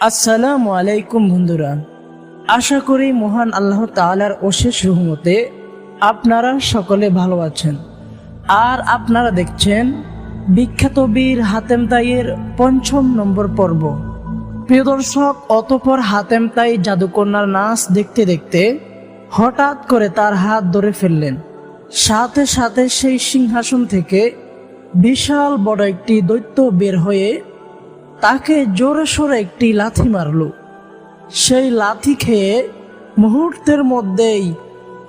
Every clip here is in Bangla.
আসসালামু আলাইকুম বন্ধুরা। আশা করি মহান আল্লাহ তাআলার অশেষ রহমতে আপনারা সকলে ভালো আছেন। আর আপনারা দেখছেন বিখ্যাত বীর হাতেম তাইয়ের পঞ্চম নম্বর পর্ব। প্রিয় দর্শক, অতপর হাতেম তাই জাদুকন্যার নাচ দেখতে দেখতে হঠাৎ করে তার হাত ধরে ফেললেন। সাথে সাথে সেই সিংহাসন থেকে বিশাল বড় একটি দৈত্য বের হয়ে তাকে জোরে সোরে একটি লাথি মারল। সেই লাথি খেয়ে মুহূর্তের মধ্যেই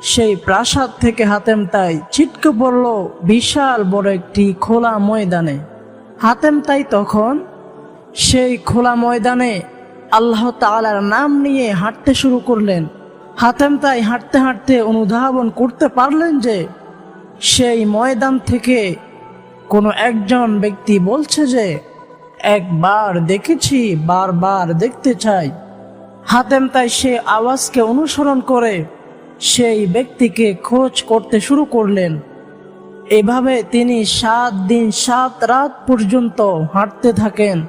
সেই প্রাসাদ থেকে হাতেম তাই ছিটকে পড়ল বিশাল বড় একটি খোলা ময়দানে। হাতেম তাই তখন সেই খোলা ময়দানে আল্লাহ তাআলার নাম নিয়ে হাঁটতে শুরু করলেন। হাতেম তাই হাঁটতে হাঁটতে অনুধাবন করতে পারলেন যে সেই ময়দান থেকে কোনো একজন ব্যক্তি বলছে যে একবার দেখেছি, বারবার দেখতে চাই। হাতেম তাই সে আওয়াজকে অনুসরণ করে, সেই ব্যক্তিকে খোঁজ করতে শুরু করলেন। এভাবে তিনি সাত দিন, সাত রাত পর্যন্ত হাঁটতে থাকেন।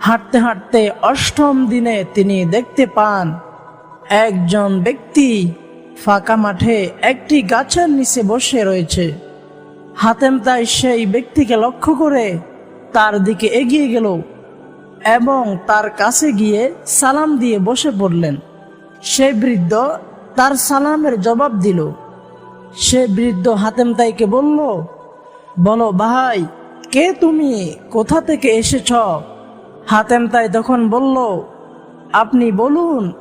হাঁটতে হাঁটতে অষ্টম দিনে তিনি দেখতে পান, একজন ব্যক্তি ফাঁকা মাঠে একটি গাছের নিচে বসে রয়েছে। হাতেম তাই সেই ব্যক্তিকে লক্ষ্য করে তার দিকে এগিয়ে গেল এবং তার কাছে গিয়ে সালাম দিয়ে বসে পড়লেন। সেই বৃদ্ধ তার সালামের জবাব দিল। সে বৃদ্ধ হাতেম তাইকে বলল, বলো ভাই, কে তুমি? কোথা থেকে এসেছ? হাতেম তাই তখন বলল, আপনি বলুন,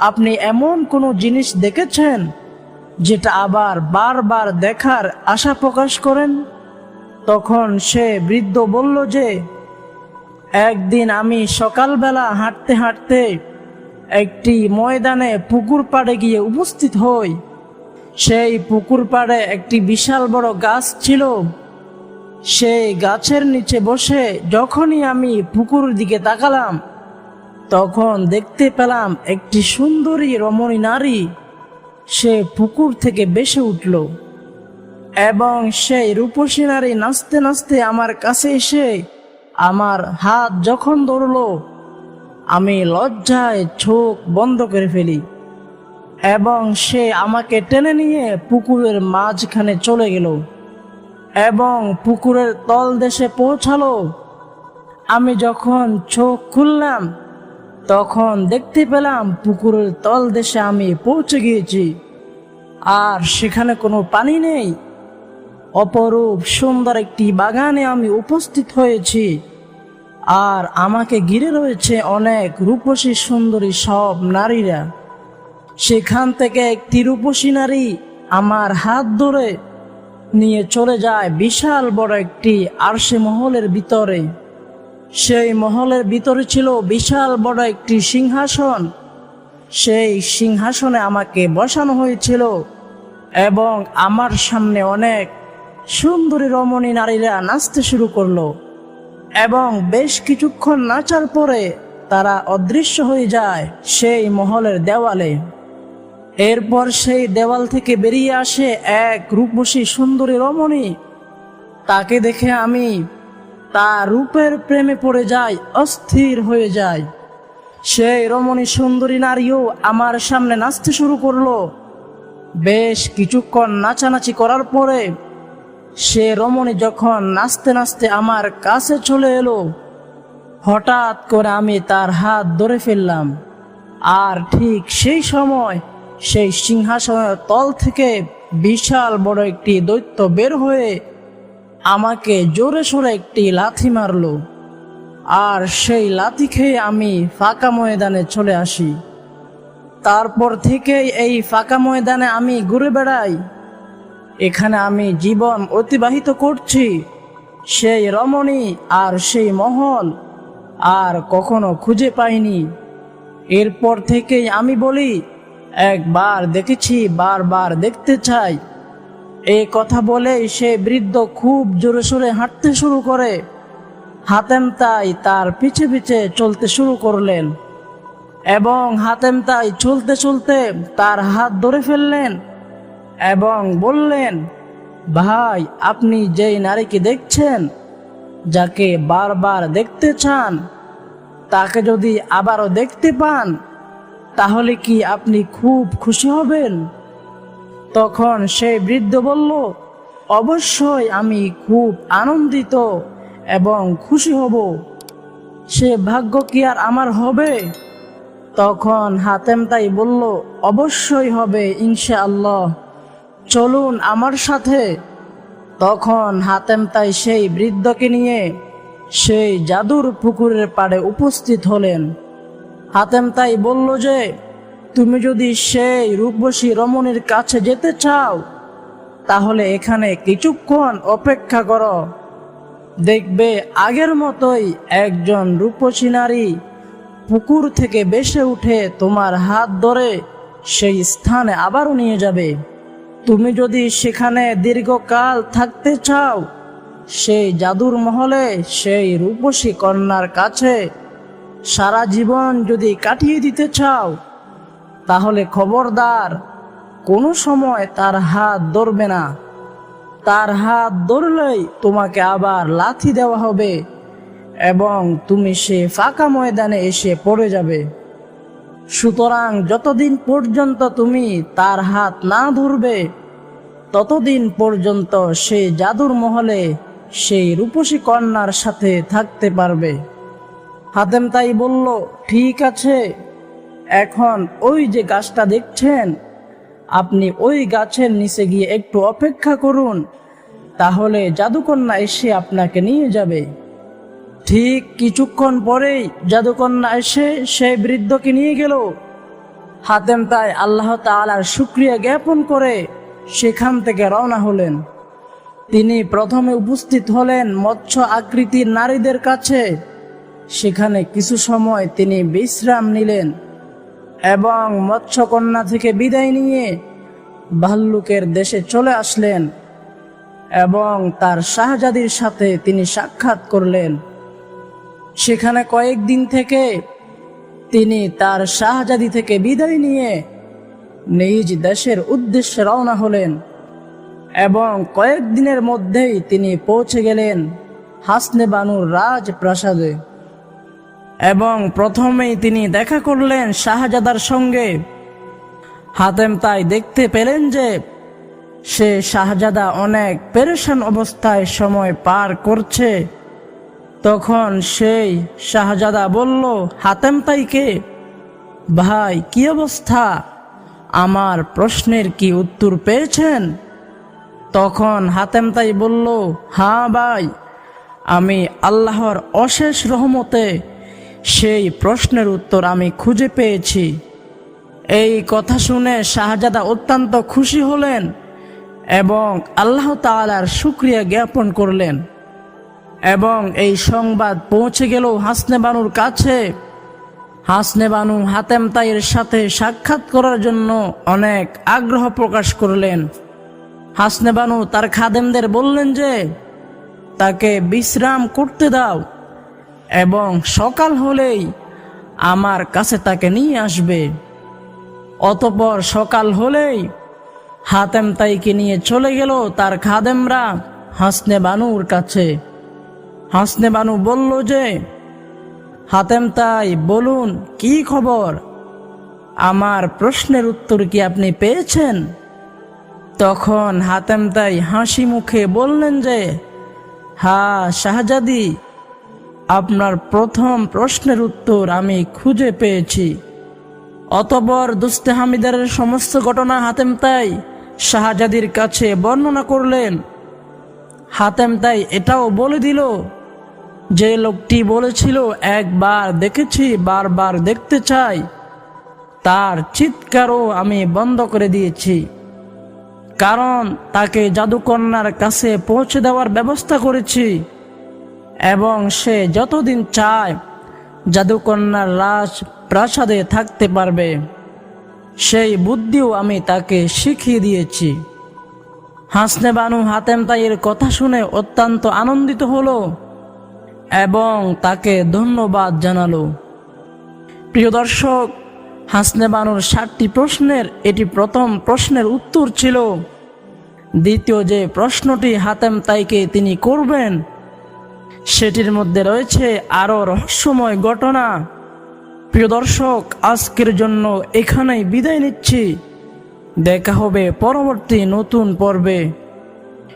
আপনি এমন কোনো জিনিস দেখেছেন, যেটা আবার বারবার দেখার আশা প্রকাশ করেন? তখন সে বৃদ্ধ বলল যে, একদিন আমি সকালবেলা হাঁটতে হাঁটতে একটি ময়দানে পুকুর পাড়ে গিয়ে উপস্থিত হই। সেই পুকুর পাড়ে একটি বিশাল বড় গাছ ছিল। সেই গাছের নিচে বসে যখনই আমি পুকুর দিকে তাকালাম, তখন দেখতে পেলাম একটি সুন্দরী রমণী নারী। সে পুকুর থেকে বেসে উঠল। এবং সেই রূপসী নারী নাচতে নাচতে আমার কাছে এসে আমার হাত যখন ধরলো, আমি লজ্জায় চোখ বন্ধ করে ফেলি এবং সে আমাকে টেনে নিয়ে পুকুরের মাঝখানে চলে গেল এবং পুকুরের তল দেশে পৌঁছালো। আমি যখন চোখ খুললাম, তখন দেখতে পেলাম পুকুরের তল দেশে আমি পৌঁছে গিয়েছি, আর সেখানে কোনো পানি নেই। অপরূপ সুন্দর একটি বাগানে আমি উপস্থিত হয়েছি। আর আমাকে ঘিরে রয়েছে অনেক রূপসী সুন্দরী সব নারীরা। সেখান থেকে একটি রূপসী নারী আমার হাত ধরে নিয়ে চলে যায় বিশাল বড় একটি আরশে মহলের ভিতরে। সেই মহলের ভিতরে ছিল বিশাল বড় একটি সিংহাসন। সেই সিংহাসনে আমাকে বসানো হয়েছিল এবং আমার সামনে অনেক সুন্দরী রমণী নারীরা নাচতে শুরু করল এবং বেশ কিছুক্ষণ নাচার পরে তারা অদৃশ্য হয়ে যায় সেই মহলের দেওয়ালে। এরপর সেই দেওয়াল থেকে বেরিয়ে আসে এক রূপসী সুন্দরী রমণী। তাকে দেখে আমি তার রূপের প্রেমে পড়ে যাই, অস্থির হয়ে যায় সেই রমণী সুন্দরী নারীও আমার সামনে নাচতে শুরু করল। বেশ কিছুক্ষণ নাচানাচি করার পরে সে রমণী যখন নাচতে নাচতে আমার কাছে চলে এলো, হঠাৎ করে আমি তার হাত ধরে ফেললাম। আর ঠিক সেই সময় সেই সিংহাসনের তল থেকে বিশাল বড় একটি দৈত্য বের হয়ে আমাকে জোরে সোরে একটি লাথি মারল। আর সেই লাথি খেয়ে আমি ফাঁকা ময়দানে চলে আসি। তারপর থেকেই এই ফাঁকা ময়দানে আমি ঘুরে বেড়াই। এখানে আমি জীবন অতিবাহিত করছি। সেই রমণী আর সেই মহল আর কখনো খুঁজে পাইনি। এরপর থেকেই আমি বলি, একবার দেখেছি, বারবার দেখতে চাই। এই কথা বলেই সে বৃদ্ধ খুব জোরে সোরে হাঁটতে শুরু করে। হাতেম তাই তার পিছে পিছে চলতে শুরু করলেন এবং হাতেম তাই চলতে চলতে তার হাত ধরে ফেললেন। এবং বললেন, ভাই, আপনি যেই নারীকে দেখছেন, যাকে বারবার দেখতে চান, তাকে যদি আবারও দেখতে পান, তাহলে কি আপনি খুব খুশি হবেন? তখন সেই বৃদ্ধ বলল, অবশ্যই আমি খুব আনন্দিত এবং খুশি হব। সে ভাগ্য কি আর আমার হবে? তখন হাতেম তাই বলল, অবশ্যই হবে, ইনশাআল্লাহ। চলুন আমার সাথে। তখন হাতেম তাই সেই বৃদ্ধকে নিয়ে সেই জাদুর পুকুরের পাড়ে উপস্থিত হলেন। হাতেম তাই বলল যে, তুমি যদি সেই রূপবশী রমণীর কাছে যেতে চাও, তাহলে এখানে কিছুক্ষণ অপেক্ষা করো। দেখবে আগের মতোই একজন রূপসী নারী পুকুর থেকে বেসে উঠে তোমার হাত ধরে সেই স্থানে আবারও নিয়ে যাবে। তুমি যদি সেখানে দীর্ঘকাল থাকতে চাও, সেই জাদুর মহলে সেই রূপসী কন্যার কাছে সারা জীবন যদি কাটিয়ে দিতে চাও, তাহলে খবরদার, কোনো সময় তার হাত ধরবে না। তার হাত ধরলেই তোমাকে আবার লাথি দেওয়া হবে এবং তুমি সে ফাঁকা ময়দানে এসে পড়ে যাবে। সুতরাং যতদিন পর্যন্ত তুমি তার হাত না ধরবে ততদিন পর্যন্ত সে জাদুর মহলে সেই রূপসী কন্যার সাথে থাকতে পারবে। হাতেম তাই বলল, ঠিক আছে, এখন ওই যে গাছটা দেখছেন, আপনি ওই গাছের নিচে গিয়ে একটু অপেক্ষা করুন, তাহলে জাদুকন্যা এসে আপনাকে নিয়ে যাবে। ঠিক কিছুক্ষণ পরেই জাদুকন্যা এসে সেই বৃদ্ধকে নিয়ে গেল। হাতেম তাই আল্লাহ তাআলার শুক্রিয়া জ্ঞাপন করে সেখান থেকে রওনা হলেন। তিনি প্রথমে উপস্থিত হলেন মৎস্য আকৃতির নারীদের কাছে। সেখানে কিছু সময় তিনি বিশ্রাম নিলেন এবং মৎস্যকন্যা থেকে বিদায় নিয়ে ভাল্লুকের দেশে চলে আসলেন এবং তার শাহজাদির সাথে তিনি সাক্ষাৎ করলেন। সেখানে কয়েকদিন থেকে তিনি তার শাহজাদি থেকে বিদায় নিয়ে নিজ দেশের উদ্দেশ্যে রওনা হলেন এবং কয়েকদিনের মধ্যেই তিনি পৌঁছে গেলেন হাসনে বানুর রাজপ্রাসাদে। এবং প্রথমেই তিনি দেখা করলেন শাহজাদার সঙ্গে। হাতেম তাই দেখতে পেলেন যে সে শাহজাদা অনেক পেরেশান অবস্থায় সময় পার করছে। তখন সেই শাহজাদা বলল, হাতেম তাইকে, ভাই, কি অবস্থা? আমার প্রশ্নের কি উত্তর পেয়েছেন? তখন হাতেম তাই বলল হ্যাঁ ভাই, আমি আল্লাহর অশেষ রহমতে সেই প্রশ্নের উত্তর আমি খুঁজে পেয়েছি। এই কথা শুনে শাহজাদা অত্যন্ত খুশি হলেন এবং আল্লাহ তাআলার শুক্রিয়া জ্ঞাপন করলেন। এবং এই সংবাদ পৌঁছে গেল হাসনে বানুর কাছে। হাসনে বানু হাতেম তাইয়ের সাথে সাক্ষাৎ করার জন্য অনেক আগ্রহ প্রকাশ করলেন। হাসনে বানু তার খাদেমদের বললেন যে, তাকে বিশ্রাম করতে দাও এবং সকাল হলেই আমার কাছে তাকে নিয়ে আসবে। অতপর সকাল হলেই হাতেম তাইকে নিয়ে চলে গেল তার খাদেমরা হাসনে বানুর কাছে। হাসনে বানু বলল যে হাতেম তাই বলুন, কি খবর? আমার প্রশ্নের উত্তর কি আপনি পেয়েছেন? তখন হাতেম তাই হাসি মুখে বললেন যে, হা, শাহজাদি, আপনার প্রথম প্রশ্নের উত্তর আমি খুঁজে পেয়েছি। অতবর দুস্তে হামিদারের সমস্ত ঘটনা হাতেম তাই শাহজাদির কাছে বর্ণনা করলেন। হাতেম তাই এটাও বলে দিল যে লোকটি বলেছিল, একবার দেখেছি, বারবার দেখতে চাই। তার চিৎকারও আমি বন্ধ করে দিয়েছি। কারণ তাকে জাদুকন্যার কাছে পৌঁছে দেওয়ার ব্যবস্থা করেছি। এবং সে যতদিন চায়, জাদুকন্যার রাজ প্রাসাদে থাকতে পারবে। সেই বুদ্ধিও আমি তাকে শিখিয়ে দিয়েছি। হাসনে বানু হাতেম তাইয়ের কথা শুনে অত্যন্ত আনন্দিত হলো। এবং তাকে ধন্যবাদ জানালো। প্রিয় দর্শক, হাসনে বানুর ষাটটি প্রশ্নের এটি প্রথম প্রশ্নের উত্তর ছিল, দ্বিতীয় যে প্রশ্নটি হাতেম তাইকে তিনি করবেন, সেটির মধ্যে রয়েছে আরও রহস্যময় ঘটনা। প্রিয় দর্শক, আজকের জন্য এখানেই বিদায় নিচ্ছি। দেখা হবে পরবর্তী নতুন পর্বে।